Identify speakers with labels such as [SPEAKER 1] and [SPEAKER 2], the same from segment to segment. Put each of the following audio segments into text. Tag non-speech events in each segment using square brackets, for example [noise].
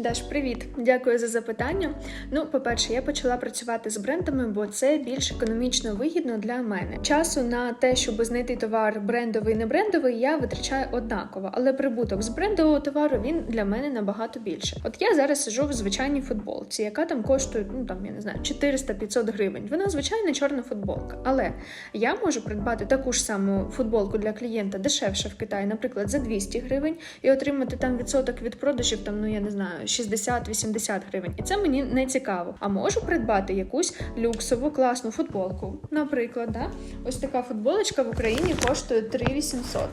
[SPEAKER 1] Даш, привіт, дякую за запитання. Ну, по-перше, я почала працювати з брендами, бо це більш економічно вигідно для мене. Часу на те, щоб знайти товар брендовий, не брендовий, я витрачаю однаково, але прибуток з брендового товару він для мене набагато більше. От я зараз сижу в звичайній футболці, яка там коштує, ну там я не знаю, 400-500 гривень. Вона звичайна чорна футболка. Але я можу придбати таку ж саму футболку для клієнта дешевше в Китаї, наприклад, за 200 гривень, і отримати там відсоток від продажів, там, ну я не знаю, 60-80 гривень. І це мені не цікаво. А можу придбати якусь люксову класну футболку. Наприклад, да? ось така футболочка в Україні коштує 3800.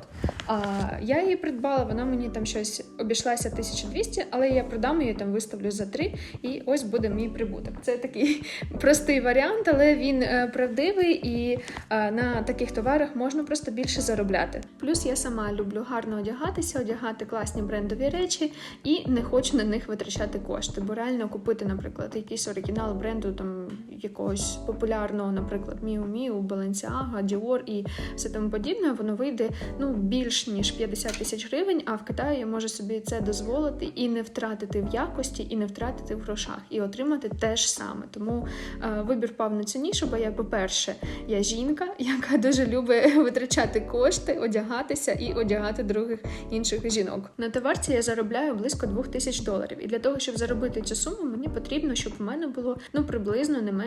[SPEAKER 1] А я її придбала, вона мені там щось обійшлася 1200, але я продам її там виставлю за 3, і ось буде мій прибуток. Це такий [laughs] простий варіант, але він е, правдивий і е, на таких товарах можна просто більше заробляти. Плюс я сама люблю гарно одягатися, одягати класні брендові речі і не хочу на них витрачати кошти. Бо реально купити, наприклад, якийсь оригінал бренду там якогось популярного, наприклад, Miu, Balenciaga, Dior і все тому подібне, воно вийде ну більш ніж 50 тисяч гривень. А в Китаї я можу собі це дозволити і не втратити в якості, і не втратити в грошах, і отримати те ж саме. Тому е, вибір пав на цініше, бо я, по-перше, я жінка, яка дуже любить [laughs] витрачати кошти, одягатися і одягати других інших жінок. На товарці я заробляю близько 2 тисяч доларів. І для того, щоб заробити цю суму, мені потрібно, щоб у мене було ну приблизно не менше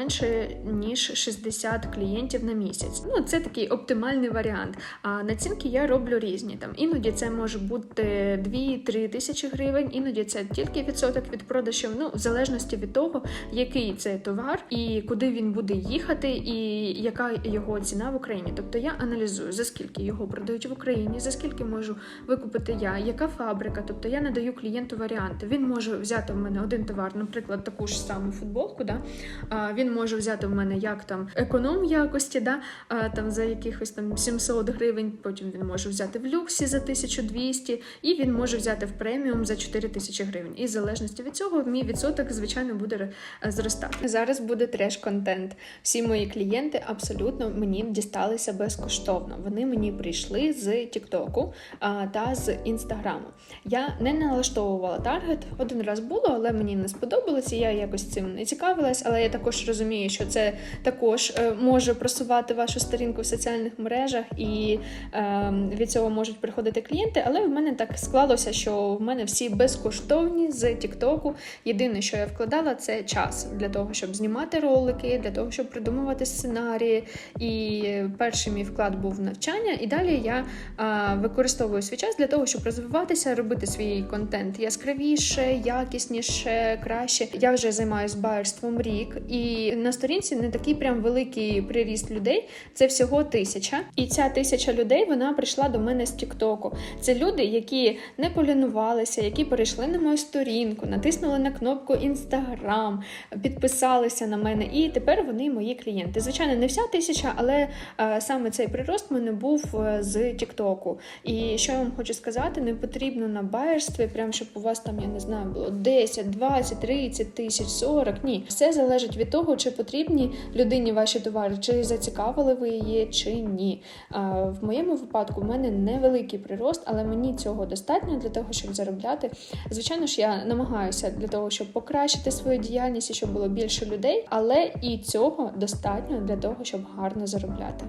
[SPEAKER 1] ніж 60 клієнтів на місяць. Ну це такий оптимальний варіант. А націнки я роблю різні. Там іноді це може бути 2-3 тисячі гривень, іноді це тільки відсоток від продажів. Ну в залежності від того, який це товар і куди він буде їхати, і яка його ціна в Україні. Тобто я аналізую за скільки його продають в Україні, за скільки можу викупити я, яка фабрика. Тобто я надаю клієнту варіанти. Він може взяти в мене один товар, наприклад, таку ж саму футболку. Да? А, він може взяти в мене як там економ якості, да? а, там за якихось там 700 гривень. Потім він може взяти в люксі за 1200, і він може взяти в преміум за 4000 гривень. І в залежності від цього мій відсоток, звичайно, буде е, зростати. Зараз буде треш-контент. Всі мої клієнти абсолютно мені дісталися безкоштовно. Вони мені прийшли з Тіктоку та з Інстаграму. Я не налаштовувала таргет. Один раз було, але мені не сподобалось, і я якось цим не цікавилась. Але я також розумію, що це також е, може просувати вашу сторінку в соціальних мережах, і е, від цього можуть приходити клієнти. Але в мене так склалося, що в мене всі безкоштовні з Тіктоку. Єдине, що я вкладала, це час для того, щоб знімати ролики, для того, щоб придумувати сценарії. І перший мій вклад був навчання, і далі я використовую свій час для того, щоб розвиватися, робити свій контент яскравіше, якісніше, краще. Я вже займаюся байерством рік, і на сторінці не такий прям великий приріст людей. Це всього тисяча. І ця тисяча людей вона прийшла до мене з Тіктоку. Це люди, які не полінувалися, які перейшли на мою сторінку, натиснули на кнопку Інстаграм, підписалися на мене, і тепер вони мої клієнти. Звичайно, не вся тисяча, але е, саме цей прирост в мене був е, з Тіктоку. І що я вам хочу сказати, не потрібно на байерстві, прям щоб у вас там, я не знаю, було 10, 20, 30 тисяч, 40. Ні, все залежить від того, чи потрібні людині ваші товари, чи зацікавили ви її, чи ні. В моєму випадку в мене невеликий прирост, але мені цього достатньо для того, щоб заробляти. Звичайно ж, я намагаюся для того, щоб покращити свою діяльність і щоб було більше людей, але і цього достатньо для того, щоб гарно заробляти.